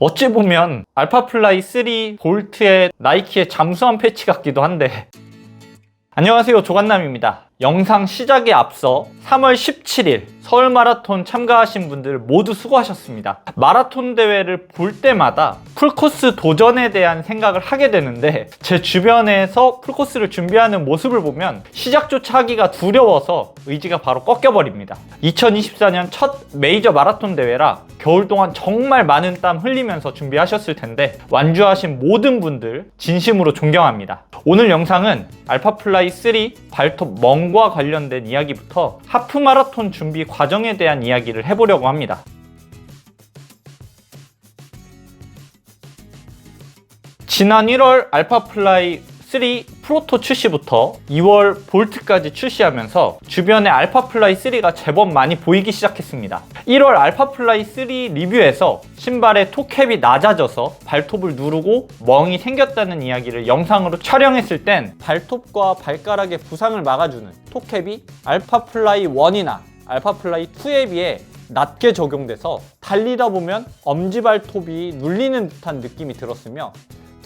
어찌 보면 알파플라이 3 볼트의 나이키의 잠수함 패치 같기도 한데. 안녕하세요. 조간남입니다. 영상 시작에 앞서 3월 17일 서울 마라톤 참가하신 분들 모두 수고하셨습니다. 마라톤 대회를 볼 때마다 풀코스 도전에 대한 생각을 하게 되는데 제 주변에서 풀코스를 준비하는 모습을 보면 시작조차 하기가 두려워서 의지가 바로 꺾여버립니다. 2024년 첫 메이저 마라톤 대회라 겨울 동안 정말 많은 땀 흘리면서 준비하셨을 텐데 완주하신 모든 분들 진심으로 존경합니다. 오늘 영상은 알파플라이 3 발톱 멍과 관련된 이야기부터 하프 마라톤 준비 과정에 대한 이야기를 해보려고 합니다. 지난 1월 알파플라이 3 프로토 출시부터 2월 볼트까지 출시하면서 주변에 알파플라이 3가 제법 많이 보이기 시작했습니다. 1월 알파플라이 3 리뷰에서 신발의 토캡이 낮아져서 발톱을 누르고 멍이 생겼다는 이야기를 영상으로 촬영했을 땐 발톱과 발가락의 부상을 막아주는 토캡이 알파플라이 1이나 알파플라이 2에 비해 낮게 적용돼서 달리다 보면 엄지발톱이 눌리는 듯한 느낌이 들었으며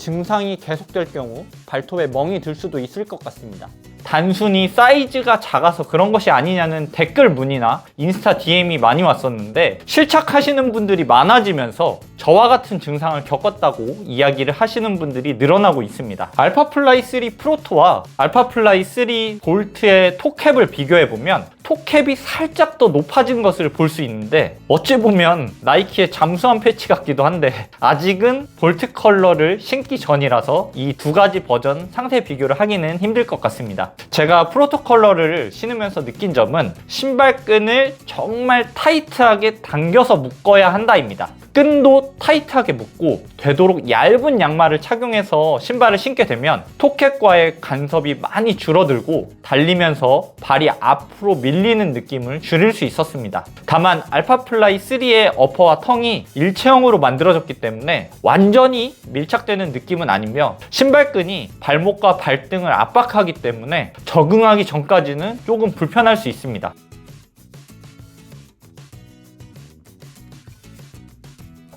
증상이 계속될 경우 발톱에 멍이 들 수도 있을 것 같습니다. 단순히 사이즈가 작아서 그런 것이 아니냐는 댓글 문의나 인스타 DM이 많이 왔었는데 실착하시는 분들이 많아지면서 저와 같은 증상을 겪었다고 이야기를 하시는 분들이 늘어나고 있습니다. 알파플라이 3 프로토와 알파플라이 3 볼트의 토캡을 비교해 보면 토캡이 살짝 더 높아진 것을 볼 수 있는데 어찌 보면 나이키의 잠수함 패치 같기도 한데 아직은 볼트 컬러를 신기 전이라서 이 두 가지 버전 상세 비교를 하기는 힘들 것 같습니다. 제가 프로토 컬러를 신으면서 느낀 점은 신발끈을 정말 타이트하게 당겨서 묶어야 한다입니다. 끈도 타이트하게 묶고 되도록 얇은 양말을 착용해서 신발을 신게 되면 토켓과의 간섭이 많이 줄어들고 달리면서 발이 앞으로 밀리는 느낌을 줄일 수 있었습니다. 다만 알파플라이 3의 어퍼와 텅이 일체형으로 만들어졌기 때문에 완전히 밀착되는 느낌은 아니며 신발끈이 발목과 발등을 압박하기 때문에 적응하기 전까지는 조금 불편할 수 있습니다.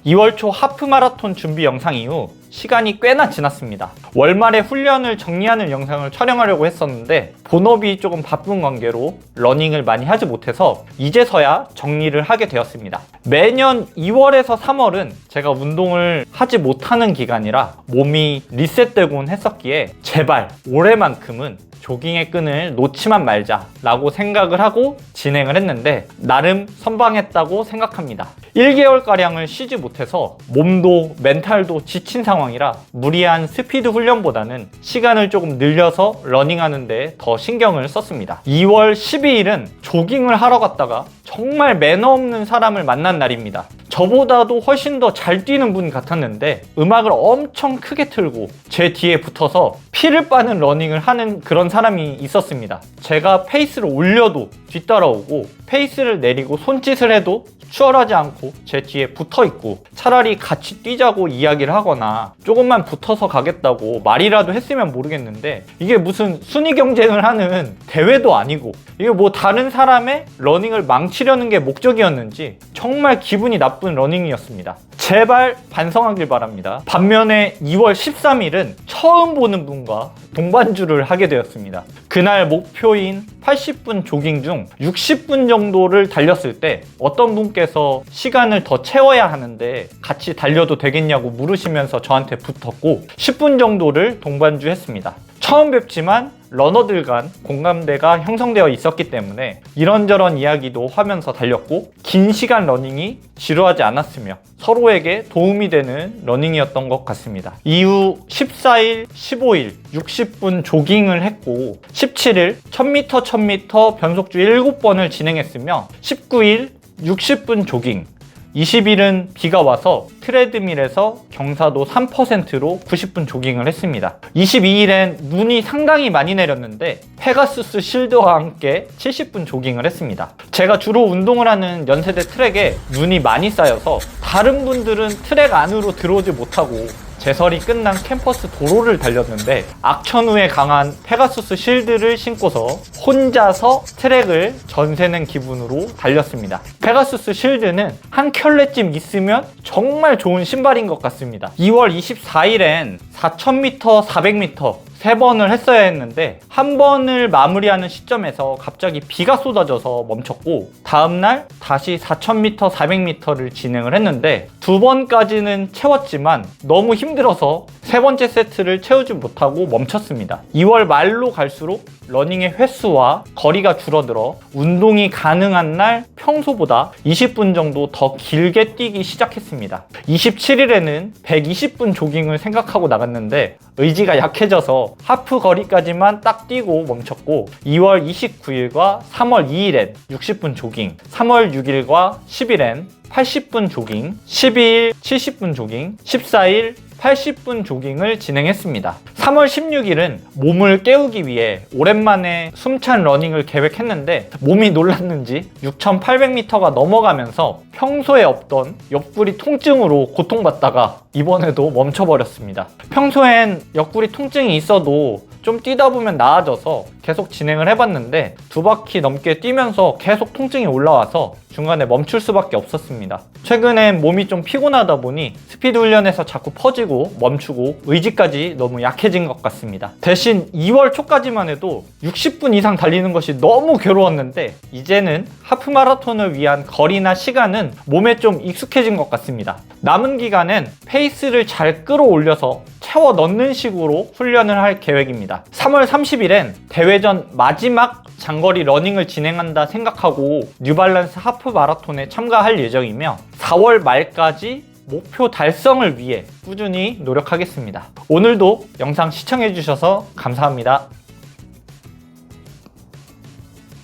2월 초 하프 마라톤 준비 영상 이후 시간이 꽤나 지났습니다. 월말에 훈련을 정리하는 영상을 촬영하려고 했었는데 본업이 조금 바쁜 관계로 러닝을 많이 하지 못해서 이제서야 정리를 하게 되었습니다. 매년 2월에서 3월은 제가 운동을 하지 못하는 기간이라 몸이 리셋되곤 했었기에 제발 올해만큼은 조깅의 끈을 놓지만 말자라고 생각을 하고 진행을 했는데 나름 선방했다고 생각합니다. 1개월가량을 쉬지 못해서 몸도 멘탈도 지친 상황이라 무리한 스피드 훈련보다는 시간을 조금 늘려서 러닝하는데 더 신경을 썼습니다. 2월 12일은 조깅을 하러 갔다가 정말 매너 없는 사람을 만난 날입니다. 저보다도 훨씬 더 잘 뛰는 분 같았는데 음악을 엄청 크게 틀고 제 뒤에 붙어서 피를 빠는 러닝을 하는 그런 사람이 있었습니다. 제가 페이스를 올려도 뒤따라오고 페이스를 내리고 손짓을 해도 추월하지 않고 제 뒤에 붙어 있고 차라리 같이 뛰자고 이야기를 하거나 조금만 붙어서 가겠다고 말이라도 했으면 모르겠는데 이게 무슨 순위 경쟁을 하는 대회도 아니고 이게 뭐 다른 사람의 러닝을 망치려는 게 목적이었는지 정말 기분이 나쁜 러닝이었습니다. 제발 반성하길 바랍니다. 반면에 2월 13일은 처음 보는 분과 동반주를 하게 되었습니다. 그날 목표인 80분 조깅 중 60분 정도를 달렸을 때 어떤 분께서 시간을 더 채워야 하는데 같이 달려도 되겠냐고 물으시면서 저한테 붙었고 10분 정도를 동반주 했습니다. 처음 뵙지만 러너들 간 공감대가 형성되어 있었기 때문에 이런저런 이야기도 하면서 달렸고 긴 시간 러닝이 지루하지 않았으며 서로에게 도움이 되는 러닝이었던 것 같습니다. 이후 14일, 15일 60분 조깅을 했고 17일 1000m, 1000m 변속주 7번을 진행했으며 19일 60분 조깅 20일은 비가 와서 트레드밀에서 경사도 3%로 90분 조깅을 했습니다. 22일엔 눈이 상당히 많이 내렸는데 페가수스 실드와 함께 70분 조깅을 했습니다. 제가 주로 운동을 하는 연세대 트랙에 눈이 많이 쌓여서 다른 분들은 트랙 안으로 들어오지 못하고 제설이 끝난 캠퍼스 도로를 달렸는데 악천후에 강한 페가수스 실드를 신고서 혼자서 트랙을 전세는 기분으로 달렸습니다. 페가수스 실드는 한 켤레쯤 있으면 정말 좋은 신발인 것 같습니다. 2월 24일엔 4000m, 400m 세 번을 했어야 했는데 한 번을 마무리하는 시점에서 갑자기 비가 쏟아져서 멈췄고 다음날 다시 4000m, 400m를 진행을 했는데 두 번까지는 채웠지만 너무 힘들어서 세 번째 세트를 채우지 못하고 멈췄습니다. 2월 말로 갈수록 러닝의 횟수와 거리가 줄어들어 운동이 가능한 날 평소보다 20분 정도 더 길게 뛰기 시작했습니다. 27일에는 120분 조깅을 생각하고 나갔는데 의지가 약해져서 하프 거리까지만 딱 뛰고 멈췄고 2월 29일과 3월 2일엔 60분 조깅, 3월 6일과 10일엔 80분 조깅, 12일 70분 조깅, 14일 80분 조깅을 진행했습니다. 3월 16일은 몸을 깨우기 위해 오랜만에 숨찬 러닝을 계획했는데 몸이 놀랐는지 6,800m가 넘어가면서 평소에 없던 옆구리 통증으로 고통받다가 이번에도 멈춰버렸습니다. 평소엔 옆구리 통증이 있어도 좀 뛰다 보면 나아져서 계속 진행을 해봤는데 두 바퀴 넘게 뛰면서 계속 통증이 올라와서 중간에 멈출 수밖에 없었습니다. 최근엔 몸이 좀 피곤하다 보니 스피드 훈련에서 자꾸 퍼지고 멈추고 의지까지 너무 약해진 것 같습니다. 대신 2월 초까지만 해도 60분 이상 달리는 것이 너무 괴로웠는데 이제는 하프 마라톤을 위한 거리나 시간은 몸에 좀 익숙해진 것 같습니다. 남은 기간엔 페이스를 잘 끌어올려서 채워 넣는 식으로 훈련을 할 계획입니다. 3월 30일엔 대회전 마지막 장거리 러닝을 진행한다 생각하고 뉴발란스 하프 마라톤에 참가할 예정이며 4월 말까지 목표 달성을 위해 꾸준히 노력하겠습니다. 오늘도 영상 시청해주셔서 감사합니다.